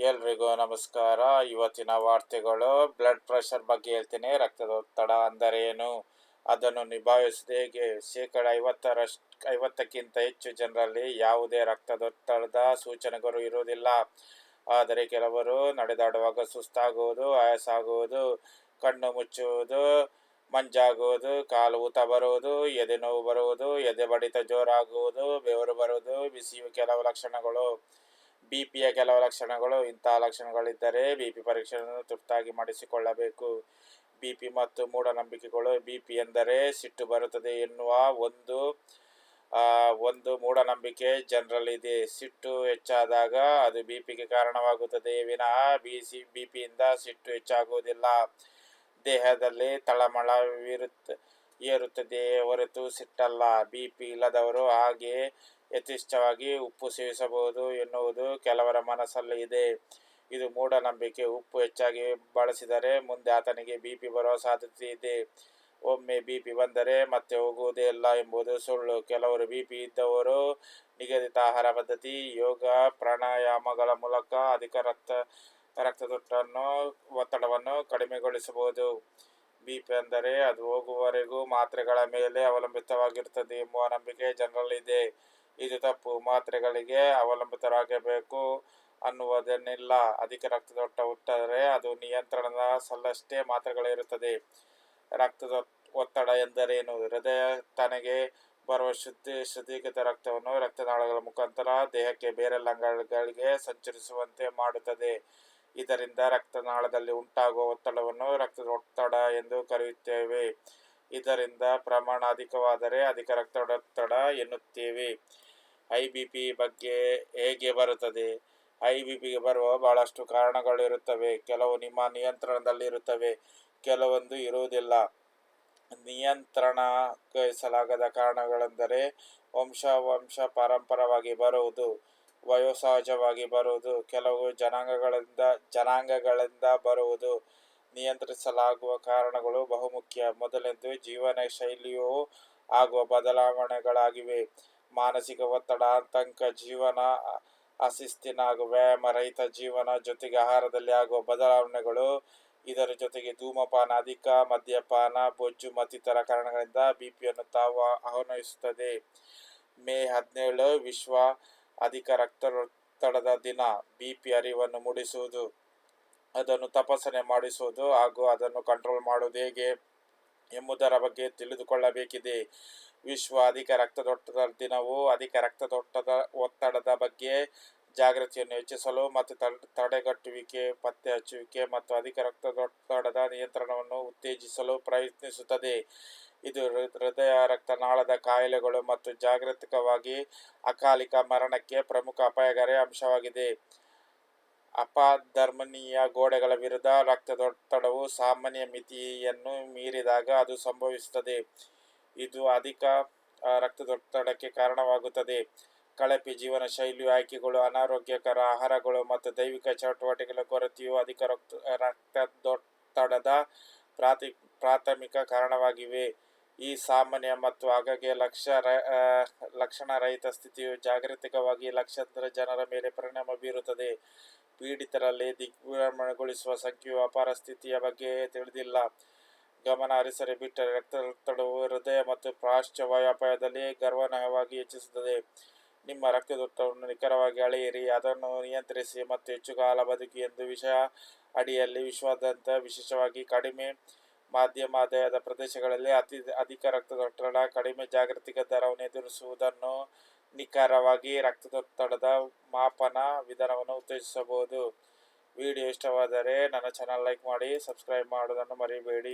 ಎಲ್ರಿಗೂ ನಮಸ್ಕಾರ. ಇವತ್ತಿನ ವಾರ್ತೆಗಳು ಬ್ಲಡ್ ಪ್ರೆಷರ್ ಬಗ್ಗೆ ಹೇಳ್ತೀನಿ. ರಕ್ತದೊತ್ತಡ ಅಂದರೆ ಏನು? ಅದನ್ನು ನಿಭಾಯಿಸುವುದು ಹೇಗೆ? ಶೇಕಡ ಐವತ್ತರಷ್ಟು, ಐವತ್ತಕ್ಕಿಂತ ಹೆಚ್ಚು ಜನರಲ್ಲಿ ಯಾವುದೇ ರಕ್ತದೊತ್ತಡದ ಸೂಚನೆಗಳು ಇರುವುದಿಲ್ಲ. ಆದರೆ ಕೆಲವರು ನಡೆದಾಡುವಾಗ ಸುಸ್ತಾಗುವುದು, ಆಯಾಸಾಗುವುದು, ಕಣ್ಣು ಮುಚ್ಚುವುದು, ಮಂಜಾಗುವುದು, ಕಾಲು ಊತ ಬರುವುದು, ಎದೆ ನೋವು ಬರುವುದು, ಎದೆ ಬಡಿತ ಜೋರಾಗುವುದು, ಬೆವರು ಬರುವುದು, ಬಿಸಿಯು ಕೆಲವು ಲಕ್ಷಣಗಳು. ಬಿ ಪಿಯ ಕೆಲವು ಲಕ್ಷಣಗಳು, ಇಂತಹ ಲಕ್ಷಣಗಳಿದ್ದರೆ ಬಿ ಪಿ ಪರೀಕ್ಷೆಯನ್ನು ತುರ್ತಾಗಿ ಮಾಡಿಸಿಕೊಳ್ಳಬೇಕು. ಬಿ ಪಿ ಮತ್ತು ಮೂಢನಂಬಿಕೆಗಳು ಬಿ ಪಿ ಎಂದರೆ ಸಿಟ್ಟು ಬರುತ್ತದೆ ಎನ್ನುವ ಒಂದು ಒಂದು ಮೂಢನಂಬಿಕೆ ಜನರಲ್ಲಿದೆ. ಸಿಟ್ಟು ಹೆಚ್ಚಾದಾಗ ಅದು ಬಿ ಪಿಗೆ ಕಾರಣವಾಗುತ್ತದೆ. ವಿನಃ ಬಿ ಸಿ ಬಿ ಪಿಯಿಂದ ಸಿಟ್ಟು ಹೆಚ್ಚಾಗುವುದಿಲ್ಲ. ದೇಹದಲ್ಲಿ ತಳಮಳವಿರುತ್ತ ಏರುತ್ತದೆ ಹೊರತು ಸಿಟ್ಟಲ್ಲ. ಬಿ ಪಿ ಇಲ್ಲದವರು ಹಾಗೆ ಯಥೇಚ್ಛವಾಗಿ ಉಪ್ಪು ಸೇವಿಸಬಹುದು ಎನ್ನುವುದು ಕೆಲವರ ಮನಸ್ಸಲ್ಲಿ ಇದೆ. ಇದು ಮೂಢನಂಬಿಕೆ. ಉಪ್ಪು ಹೆಚ್ಚಾಗಿ ಬಳಸಿದರೆ ಮುಂದೆ ಆತನಿಗೆ ಬಿ ಪಿ ಬರುವ ಸಾಧ್ಯತೆ ಇದೆ. ಒಮ್ಮೆ ಬಿ ಪಿ ಬಂದರೆ ಮತ್ತೆ ಹೋಗುವುದೇ ಇಲ್ಲ ಎಂಬುದು ಸುಳ್ಳು. ಕೆಲವರು ಬಿ ಪಿ ಇದ್ದವರು ನಿಗದಿತ ಆಹಾರ ಪದ್ಧತಿ, ಯೋಗ, ಪ್ರಾಣಾಯಾಮಗಳ ಮೂಲಕ ಅಧಿಕ ರಕ್ತ ರಕ್ತದೊಟ್ಟನ್ನು ಒತ್ತಡವನ್ನು ಕಡಿಮೆಗೊಳಿಸಬಹುದು. ಬಿ ಪಿ ಅಂದರೆ ಅದು ಹೋಗುವವರೆಗೂ ಮಾತ್ರೆಗಳ ಮೇಲೆ ಅವಲಂಬಿತವಾಗಿರುತ್ತದೆ ಎಂಬುವ ನಂಬಿಕೆ ಜನರಲ್ಲಿದೆ ಇದು ತಪ್ಪು. ಮಾತ್ರೆಗಳಿಗೆ ಅವಲಂಬಿತರಾಗಬೇಕು ಅನ್ನುವುದನ್ನಿಲ್ಲ ಅಧಿಕ ರಕ್ತದೊಟ್ಟ ಹುಟ್ಟದರೆ ಅದು ನಿಯಂತ್ರಣದ ಸಲ್ಲಷ್ಟೇ ಮಾತ್ರೆಗಳಿರುತ್ತದೆ ರಕ್ತದ ಒತ್ತಡ ಎಂದರೇನು? ಹೃದಯ ತನಗೆ ಬರುವ ಶುದ್ಧಿ, ಶುದ್ಧೀಕೃತ ರಕ್ತವನ್ನು ರಕ್ತನಾಳಗಳ ಮುಖಾಂತರ ದೇಹಕ್ಕೆ ಬೇರೆ ಲಂಗಗಳಿಗೆ ಸಂಚರಿಸುವಂತೆ ಮಾಡುತ್ತದೆ. ಇದರಿಂದ ರಕ್ತನಾಳದಲ್ಲಿ ಉಂಟಾಗುವ ಒತ್ತಡವನ್ನು ರಕ್ತದ ಒತ್ತಡ ಎಂದು ಕರೆಯುತ್ತೇವೆ. ಇದರಿಂದ ಪ್ರಮಾಣ ಅಧಿಕವಾದರೆ ಅಧಿಕ ರಕ್ತದೊತ್ತಡ ಎನ್ನುತ್ತೇವೆ. ಐ ಬಿ ಪಿ ಬಗ್ಗೆ ಹೇಗೆ ಬರುತ್ತದೆ? ಐ ಬಿ ಪಿಗೆ ಬರುವ ಬಹಳಷ್ಟು ಕಾರಣಗಳಿರುತ್ತವೆ ಕೆಲವು ನಿಮ್ಮ ನಿಯಂತ್ರಣದಲ್ಲಿರುತ್ತವೆ ಕೆಲವೊಂದು ಇರುವುದಿಲ್ಲ. ನಿಯಂತ್ರಣಗೊಳಿಸಲಾಗದ ಕಾರಣಗಳೆಂದರೆ ವಂಶ ವಂಶ ಪಾರಂಪರವಾಗಿ ಬರುವುದು ವಯೋಸಹಜವಾಗಿ ಬರುವುದು, ಕೆಲವು ಜನಾಂಗಗಳಿಂದ ಜನಾಂಗಗಳಿಂದ ಬರುವುದು ನಿಯಂತ್ರಿಸಲಾಗುವ ಕಾರಣಗಳು ಬಹುಮುಖ್ಯ. ಮೊದಲೆಂದು ಜೀವನ ಶೈಲಿಯು ಆಗುವ ಬದಲಾವಣೆಗಳಾಗಿವೆ. ಮಾನಸಿಕ ಒತ್ತಡ, ಆತಂಕ, ಜೀವನ ಅಶಿಸ್ತಿನ ಹಾಗೂ ವ್ಯಾಯಾಮ ರಹಿತ ಜೀವನ ಜೊತೆಗೆ ಆಹಾರದಲ್ಲಿ ಆಗುವ ಬದಲಾವಣೆಗಳು ಇದರ ಜೊತೆಗೆ ಧೂಮಪಾನ, ಅಧಿಕ ಮದ್ಯಪಾನ, ಬೊಜ್ಜು ಮತ್ತಿತರ ಕಾರಣಗಳಿಂದ ಬಿ ಪಿಯನ್ನು ತಾವು ಆಹ್ವಾನಿಸುತ್ತದೆ. ಮೇ ಹದಿನೇಳು, ವಿಶ್ವ ಅಧಿಕ ರಕ್ತದೊತ್ತಡದ ದಿನ. ಬಿ ಪಿ ಅರಿವನ್ನು ಮೂಡಿಸುವುದು. ಅದನ್ನು ತಪಾಸಣೆ ಮಾಡಿಸುವುದು ಹಾಗೂ ಅದನ್ನು ಕಂಟ್ರೋಲ್ ಮಾಡುವುದು ಹೇಗೆ ಎಂಬುದರ ಬಗ್ಗೆ ತಿಳಿದುಕೊಳ್ಳಬೇಕಿದೆ. ವಿಶ್ವ ಅಧಿಕ ರಕ್ತದೊತ್ತಡ ದಿನವು ಅಧಿಕ ರಕ್ತದೊತ್ತಡ, ಒತ್ತಡದ ಬಗ್ಗೆ ಜಾಗೃತಿಯನ್ನು ಹೆಚ್ಚಿಸಲು ಮತ್ತು ತಡೆಗಟ್ಟುವಿಕೆ, ಪತ್ತೆ ಹಚ್ಚುವಿಕೆ ಮತ್ತು ಅಧಿಕ ರಕ್ತದೊತ್ತಡದ ನಿಯಂತ್ರಣವನ್ನು ಉತ್ತೇಜಿಸಲು ಪ್ರಯತ್ನಿಸುತ್ತದೆ. ಇದು ಹೃದಯ ರಕ್ತನಾಳದ ಕಾಯಿಲೆಗಳು ಮತ್ತು ಜಾಗೃತಿಕವಾಗಿ ಅಕಾಲಿಕ ಮರಣಕ್ಕೆ ಪ್ರಮುಖ ಅಪಾಯಕಾರಿ ಅಂಶವಾಗಿದೆ. ಅಪಧರ್ಮನೀಯ ಗೋಡೆಗಳ ವಿರುದ್ಧ ರಕ್ತದೊತ್ತಡವು ಸಾಮಾನ್ಯ ಮಿತಿಯನ್ನು ಮೀರಿದಾಗ ಅದು ಸಂಭವಿಸುತ್ತದೆ. ಇದು ಅಧಿಕ ರಕ್ತದೊತ್ತಡಕ್ಕೆ ಕಾರಣವಾಗುತ್ತದೆ. ಕಳಪೆ ಜೀವನ ಶೈಲಿ, ಆಯ್ಕೆಗಳು, ಅನಾರೋಗ್ಯಕರ ಆಹಾರಗಳು ಮತ್ತು ದೈವಿಕ ಚಟುವಟಿಕೆಗಳ ಕೊರತೆಯು ಅಧಿಕ ರಕ್ತ, ರಕ್ತದೊತ್ತಡದ ಪ್ರಾಥಮಿಕ ಕಾರಣವಾಗಿವೆ. ಈ ಸಾಮಾನ್ಯ ಮತ್ತು ಆಗಾಗ್ಗೆ ಲಕ್ಷ ಲಕ್ಷಣರಹಿತ ಸ್ಥಿತಿಯು ಜಾಗೃತಿಕವಾಗಿ ಲಕ್ಷಾಂತರ ಜನರ ಮೇಲೆ ಪರಿಣಾಮ ಬೀರುತ್ತದೆ. ಪೀಡಿತರಲ್ಲಿ ದಿಗ್ಭ್ರಮಣಗೊಳಿಸುವ ಸಂಖ್ಯೆಯು ಅಪಾರ ಸ್ಥಿತಿಯ ಬಗ್ಗೆ ತಿಳಿದಿಲ್ಲ. ಗಮನ ಹರಿಸರೆ ಬಿಟ್ಟರೆ ರಕ್ತದೊತ್ತಡವು ಹೃದಯ ಮತ್ತು ಪಾರ್ಶ್ವವಾಯು ಅಪಾಯದಲ್ಲಿ ಹೆಚ್ಚಿಸುತ್ತದೆ. ನಿಮ್ಮ ರಕ್ತದೊತ್ತಡವನ್ನು ನಿಖರವಾಗಿ ಅಳೆಯಿರಿ. ಅದನ್ನು ನಿಯಂತ್ರಿಸಿ ಮತ್ತು ಹೆಚ್ಚು ಕಾಲ ಬದುಕಿ ಎಂದು ವಿಷಯ ಅಡಿಯಲ್ಲಿ ವಿಶ್ವಾದ್ಯಂತ ವಿಶೇಷವಾಗಿ ಕಡಿಮೆ ಮಧ್ಯಮ ಆದಾಯದ ಪ್ರದೇಶಗಳಲ್ಲಿ ಅತಿ ಅಧಿಕ ರಕ್ತದೊತ್ತಡ, ಕಡಿಮೆ ಜಾಗತಿಕ ದರವನ್ನು ಎದುರಿಸುವುದನ್ನು ನಿಖರವಾಗಿ ರಕ್ತದೊತ್ತಡದ ಮಾಪನ ವಿಧಾನವನ್ನು ಉತ್ತೇಜಿಸಬಹುದು. ವಿಡಿಯೋ ಇಷ್ಟವಾದರೆ ನನ್ನ ಚಾನಲ್ ಲೈಕ್ ಮಾಡಿ, ಸಬ್ಸ್ಕ್ರೈಬ್ ಮಾಡೋದನ್ನು ಮರಿಬೇಡಿ.